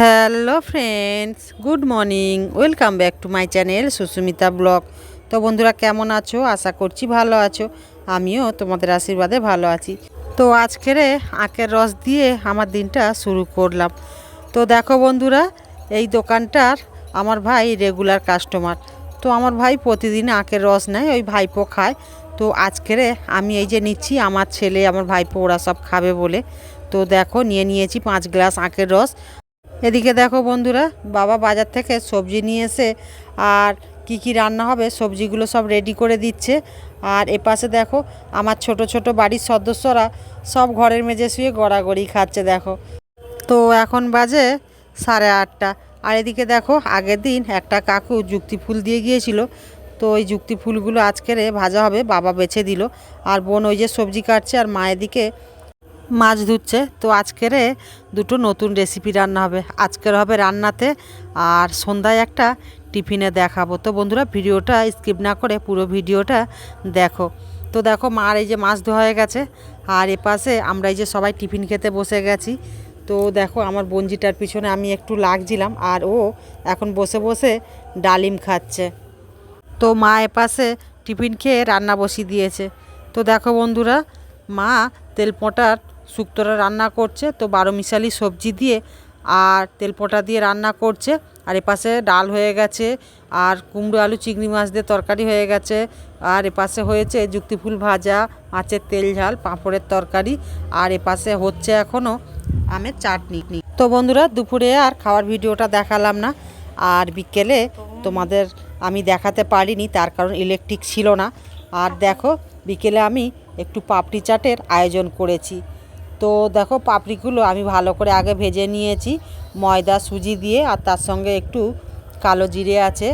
Hello friends, good morning, welcome back to my channel Susmita vlog. তো বন্ধুরা, কেমন আছো? আশা করছি ভালো আছো। আমিও তোমাদের আশীর্বাদে ভালো আছি। তো আজকের আখের রস দিয়ে আমার দিনটা শুরু করলাম। তো দেখো বন্ধুরা, এই দোকানটার আমার ভাই রেগুলার কাস্টমার তো আমার ভাই প্রতিদিন আখের রস নেয়, ওই ভাইপো খায়। তো আজকের আমি এই যে নিচ্ছি, আমার ছেলে, আমার ভাইপো, ওরা সব খাবে বলে। তো দেখো, নিয়ে নিয়েছি পাঁচ গ্লাস আখের রস। এদিকে দেখো বন্ধুরা, বাবা বাজার থেকে সবজি নিয়ে এসে আর কি কি রান্না হবে সবজিগুলো সব রেডি করে দিচ্ছে। আর এপাশে দেখো আমার ছোট ছোট বাড়ির সদস্যরা সব ঘরের মেঝে শুয়ে গড়াগড়ি খাচ্ছে দেখো। তো এখন বাজে সাড়ে আটটা। আর এদিকে দেখো আগের দিন একটা কাকু যুক্তি ফুল দিয়ে গিয়েছিল। তো ওই যুক্তি ফুলগুলো আজকের ভাজা হবে, বাবা বেছে দিল। আর বোন ওই যে সবজি কাটছে আর মা এদিকে মাছ ধুচ্ছে। তো আজকেরে দুটো নতুন রেসিপি রান্না হবে। আজকের হবে রান্নাতে আর সন্ধ্যায় একটা টিফিনে দেখাবো। তো বন্ধুরা, ভিডিওটা স্কিপ না করে পুরো ভিডিওটা দেখো। তো দেখো মার এই যে মাছ ধোয়া হয়ে গেছে। আর এপাশে আমরা এই যে সবাই টিফিন খেতে বসে গেছি। তো দেখো, আমার বঞ্জিটার পিছনে আমি একটু লাগছিলাম আর ও এখন বসে বসে ডালিম খাচ্ছে। তো মা এপাশে টিফিন খেয়ে রান্না বসিয়ে দিয়েছে। তো দেখো বন্ধুরা, মা তেলপোঁটার শুক্তোটা রান্না করছে, তো বারো মিশালি সবজি দিয়ে আর তেলপোঁটা দিয়ে রান্না করছে। আর এপাশে ডাল হয়ে গেছে, আর কুমড়ো, আলু, চিংড়ি মাছ দিয়ে তরকারি হয়ে গেছে। আর এপাশে হয়েছে যুক্তিফুল ভাজা, মাছের তেল ঝাল, পাঁপড়ের তরকারি। আর এপাশে হচ্ছে এখনও আমের চাটনি। তো বন্ধুরা, দুপুরে আর খাওয়ার ভিডিওটা দেখালাম না। আর বিকেলে তোমাদের আমি দেখাতে পারিনি, তার কারণ ইলেকট্রিক ছিল না। আর দেখো, বিকেলে আমি একটু পাপড়ি চাটের আয়োজন করেছি। তো দেখো পাপড়িগুলো আমি ভালো করে আগে ভেজে নিয়েছি, ময়দা, সুজি দিয়ে, আর তার সঙ্গে একটু কালো জিরে আছে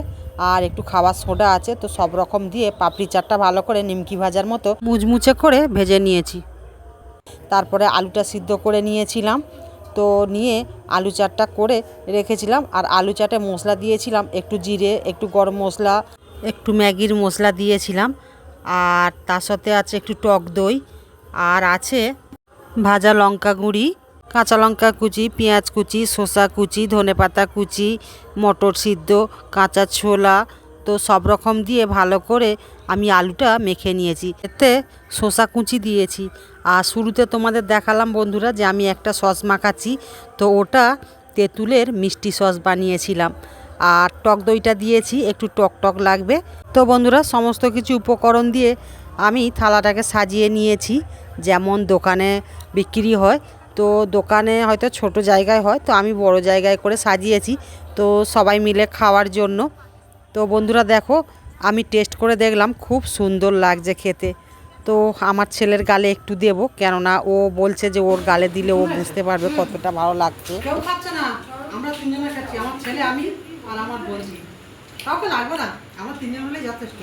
আর একটু খাবার সোডা আছে, তো সব রকম দিয়ে পাপড়ি চাটটা ভালো করে নিমকি ভাজার মতো মুচমুচে করে ভেজে নিয়েছি। তারপরে আলুটা সিদ্ধ করে নিয়েছিলাম, তো নিয়ে আলু চাটটা করে রেখেছিলাম, আর আলু চাটে মশলা দিয়েছিলাম, একটু জিরে, একটু গরম মশলা, একটু ম্যাগির মশলা দিয়েছিলাম, আর তার সাথে আছে একটু টক দই, আর আছে ভাজা লঙ্কা গুঁড়ি, কাঁচা লঙ্কা কুচি, পেঁয়াজ কুচি, শসা কুচি ধনেপাতা কুচি, মটর সিদ্ধ, কাঁচা ছোলা, তো সব রকম দিয়ে ভালো করে আমি আলুটা মেখে নিয়েছি। এতে শসা কুচি দিয়েছি। আর শুরুতে তোমাদের দেখালাম বন্ধুরা যে আমি একটা সস মাখাচ্ছি, তো ওটা তেঁতুলের মিষ্টি সস বানিয়েছিলাম। আর টক দইটা দিয়েছি, একটু টক টক লাগবে। তো বন্ধুরা, সমস্ত কিছু উপকরণ দিয়ে আমি থালাটাকে সাজিয়ে নিয়েছি। যেমন দোকানে বিক্রি হয় তো দোকানে হয়তো ছোট জায়গায় হয় তো আমি বড় জায়গায় করে সাজিয়েছি তো সবাই মিলে খাওয়ার জন্য। তো বন্ধুরা দেখো আমি টেস্ট করে দেখলাম খুব সুন্দর লাগছে খেতে। তো আমার ছেলের গালে একটু দেব কেননা ও বলছে যে ওর গালে দিলে ও বুঝতে পারবে কতটা ভালো লাগছে। কেউ খাচ্ছে না আমরা তিনজনে খাচ্ছি আমার ছেলে আমি আর আমার বন্ধু কাউকে লাগবে না আমার তিনজন হলেই যথেষ্ট।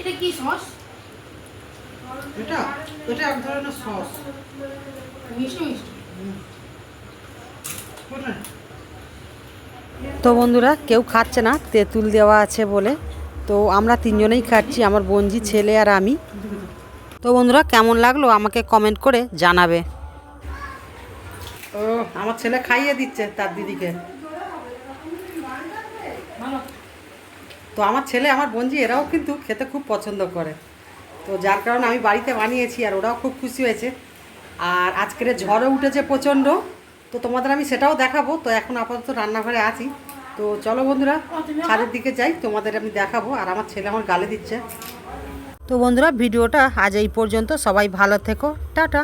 এটা কি সস? এটা? এটা এক ধরনের সস মিষ্টি মিষ্টি। তো বন্ধুরা কেউ খাচ্ছে না তেঁতুল দেওয়া আছে বলে। তো আমরা তিনজনেই খাচ্ছি আমার বঞ্জি ছেলে আর আমি। তো বন্ধুরা কেমন লাগল আমাকে কমেন্ট করে জানাবে। ও আমার ছেলে খাইয়ে দিচ্ছে তার দিদিকে। তো আমার ছেলে আমার বঞ্জি এরাও কিন্তু খেতে খুব পছন্দ করে। তো যার কারণে আমি বাড়িতে বানিয়েছি আর ওরাও খুব খুশি হয়েছে। আর আজকের ঝড়ও উঠেছে প্রচণ্ড তো তোমাদের আমি সেটাও দেখাবো। তো এখন আপাতত রান্নাঘরে আছি। তো চলো বন্ধুরা ছাদের দিকে যাই তোমাদের আমি দেখাবো। আর আমার ছেলে আমার গালে দিচ্ছে। তো বন্ধুরা ভিডিওটা আজ এই পর্যন্ত। সবাই ভালো থেকো। টাটা।